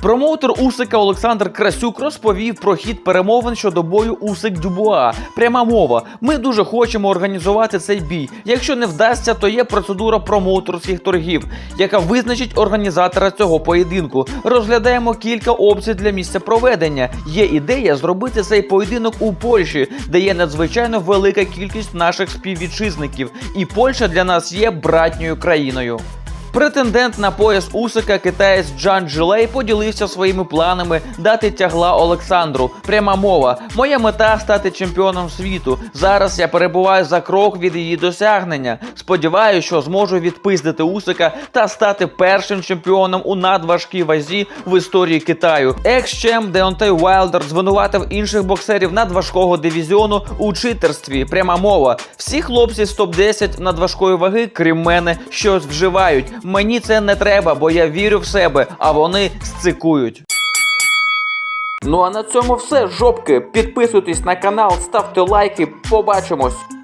Промоутер Усика Олександр Красюк розповів про хід перемовин щодо бою Усик Дюбуа. Пряма мова. Ми дуже хочемо організувати цей бій. Якщо не вдасться, то є процедура промоутерських торгів, яка визначить організатора цього поєдинку. Розглядаємо кілька опцій для місця проведення. Є ідея зробити цей поєдинок у Польщі, де є надзвичайно велика кількість наших співвітчизників, і Польща для нас є братньою країною. Претендент на пояс Усика китаєць Джан Джилей поділився своїми планами дати тягла Олександру. Пряма мова. Моя мета стати чемпіоном світу. Зараз я перебуваю за крок від її досягнення. Сподіваюся, що зможу відпиздити Усика та стати першим чемпіоном у надважкій вазі в історії Китаю. Екс-чем Деонтей Уайлдер звинуватив інших боксерів надважкого дивізіону у читерстві. Пряма мова. Всі хлопці з топ-10 надважкої ваги, крім мене, щось вживають. Мені це не треба, бо я вірю в себе, а вони сцикують. Ну а на цьому все, жопки. Підписуйтесь на канал, ставте лайки. Побачимось.